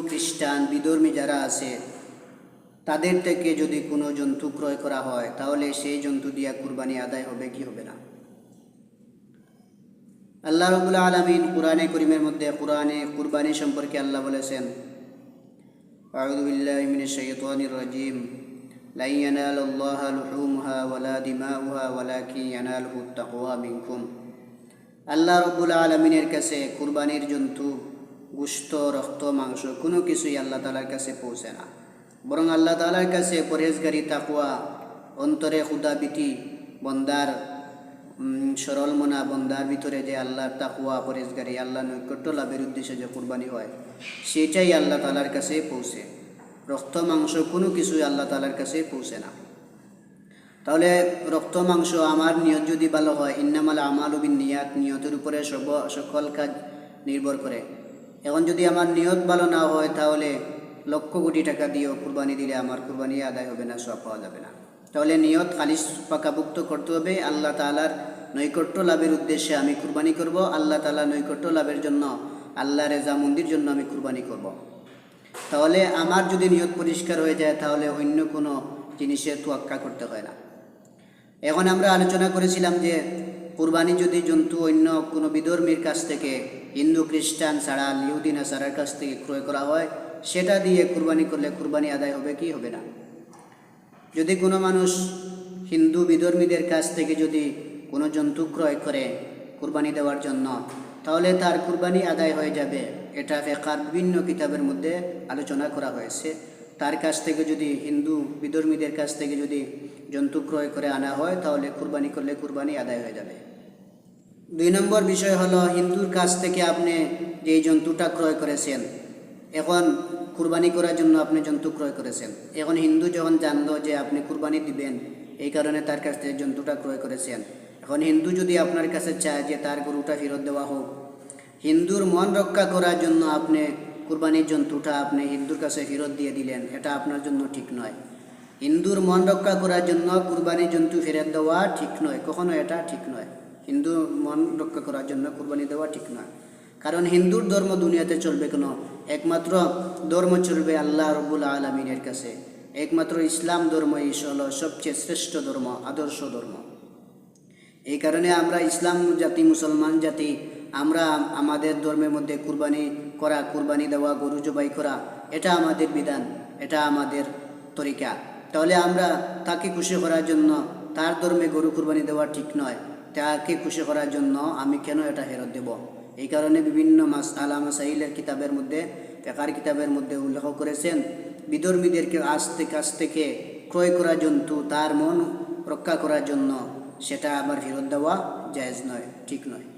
খ্রিস্টান বিধর্মী যারা আছে, তাদের থেকে যদি কোনো জন্তু ক্রয় করা হয়, তাহলে সেই জন্তু দিয়া কুরবানি আদায় হবে, কি হবে না? আল্লাহ রবুল্লা আলমিন কুরআনে করিমের মধ্যে কুরআনে কুরবানি সম্পর্কে আল্লাহ বলেছেন রাজিম। লাই আল্লাহ লুহুমহা আলমিনের কাছে কুরবানির জন্তু গুস্ত, রক্ত, মাংস, কোনো কিছুই আল্লাহ তালার কাছে পৌঁছে না। বরং আল্লাহ তালার কাছে পরহেজগারি তাকুয়া অন্তরে ক্ষুদাবিতি বন্দার সরল মনা, বন্দার ভিতরে যে আল্লাহর তাকুয়া পরেজগারি আল্লাহ নৈকট্য লাভের উদ্দেশ্যে যে কুরবানি হয় সেটাই আল্লাহ তালার কাছে পৌঁছে। রক্ত, মাংস, কোনো কিছুই আল্লাহ তালার কাছে পৌঁছে না। তাহলে রক্ত, মাংস আমার নিয়ত যদি ভালো হয়, ইন্নামাল আমাল উবিন নিয়াত, নিয়তের উপরে সব, সকল কাজ নির্ভর করে। এখন যদি আমার নিয়ত ভালো না হয়, তাহলে লক্ষ কোটি টাকা দিয়েও কুরবানি দিলে আমার কুরবানি আদায় হবে না সব পাওয়া যাবে না। তাহলে নিয়ত খালিস পাকাভুক্ত করতে হবে। আল্লাহ তালার নৈকট্য লাভের উদ্দেশ্যে আমি কুরবানি করব। আল্লাহ তালা নৈকট্য লাভের জন্য, আল্লাহ রেজা মন্দির জন্য আমি কুরবানি করব। তাহলে আমার যদি নিয়ত পরিষ্কার হয়ে যায়, তাহলে অন্য কোনো জিনিসের তোয়াক্কা করতে হয় না। এখন আমরা আলোচনা করেছিলাম যে, কুরবানি যদি জন্তু অন্য কোনো বিধর্মীর কাছ থেকে হিন্দু, খ্রিস্টান ছাড়া ইহুদিন আসারার কাছ থেকে ক্রয় করা হয়, সেটা দিয়ে কুরবানি করলে কুরবানি আদায় হবে কি হবে না? যদি কোনো মানুষ হিন্দু বিধর্মীদের কাছ থেকে যদি কোনো জন্তু ক্রয় করে কুরবানি দেওয়ার জন্য, তাহলে তার কুরবানি আদায় হয়ে যাবে। এটা ফেকার বিভিন্ন কিতাবের মধ্যে আলোচনা করা হয়েছে। তার কাছ থেকে যদি হিন্দু বিধর্মীদের কাছ থেকে যদি জন্তু ক্রয় করে আনা হয়, তাহলে কুরবানি করলে কুরবানি আদায় হয়ে যাবে। দুই নম্বর বিষয় হলো হিন্দুর কাছ থেকে আপনি যে জন্তুটা ক্রয় করেছেন, এখন কুরবানি করার জন্য আপনি জন্তু ক্রয় করেছেন। এখন হিন্দু যখন জানলো যে আপনি কুরবানি দিবেন, এই কারণে তার কাছ থেকে জন্তুটা ক্রয় করেছেন। এখন হিন্দু যদি আপনার কাছে চায় যে তার গরুটা ফেরত দেওয়া হোক, হিন্দুর মন রক্ষা করার জন্য আপনি কুরবানির জন্তুটা আপনি হিন্দুর কাছে ফেরত দিয়ে দিলেন, এটা আপনার জন্য ঠিক নয়। হিন্দুর মন রক্ষা করার জন্য কুরবানির জন্তু ফেরত দেওয়া ঠিক নয়, কখনো এটা ঠিক নয়। হিন্দু মন রক্ষা করার জন্য কুরবানি দেওয়া ঠিক নয় কারণ হিন্দুর ধর্ম দুনিয়াতে চলবে কেন? একমাত্র ধর্ম চলবে আল্লাহ রবুল আলমিনের কাছে। একমাত্র ইসলাম ধর্ম ধর্মই হলো সবচেয়ে শ্রেষ্ঠ ধর্ম, আদর্শ ধর্ম। এই কারণে আমরা ইসলাম জাতি, মুসলমান জাতি, আমরা আমাদের ধর্মের মধ্যে কুরবানি করা, কুরবানি দেওয়া, গরু জবাই করা, এটা আমাদের বিধান, এটা আমাদের তরিকা। তাহলে আমরা তাকে খুশি করার জন্য তার ধর্মে গরু কুরবানি দেওয়া ঠিক নয়। তাকে খুশি করার জন্য আমি কেন এটা ফেরত দেব? এই কারণে বিভিন্ন মাস আলা মাসাইলের কিতাবের মধ্যে, ফেকার কিতাবের মধ্যে উল্লেখ করেছেন, বিধর্মীদেরকে আস্তে কাছ থেকে ক্রয় করা জন্তু, তার মন রক্ষা করার জন্য সেটা আবার ফেরত দেওয়া জায়জ নয়, ঠিক নয়।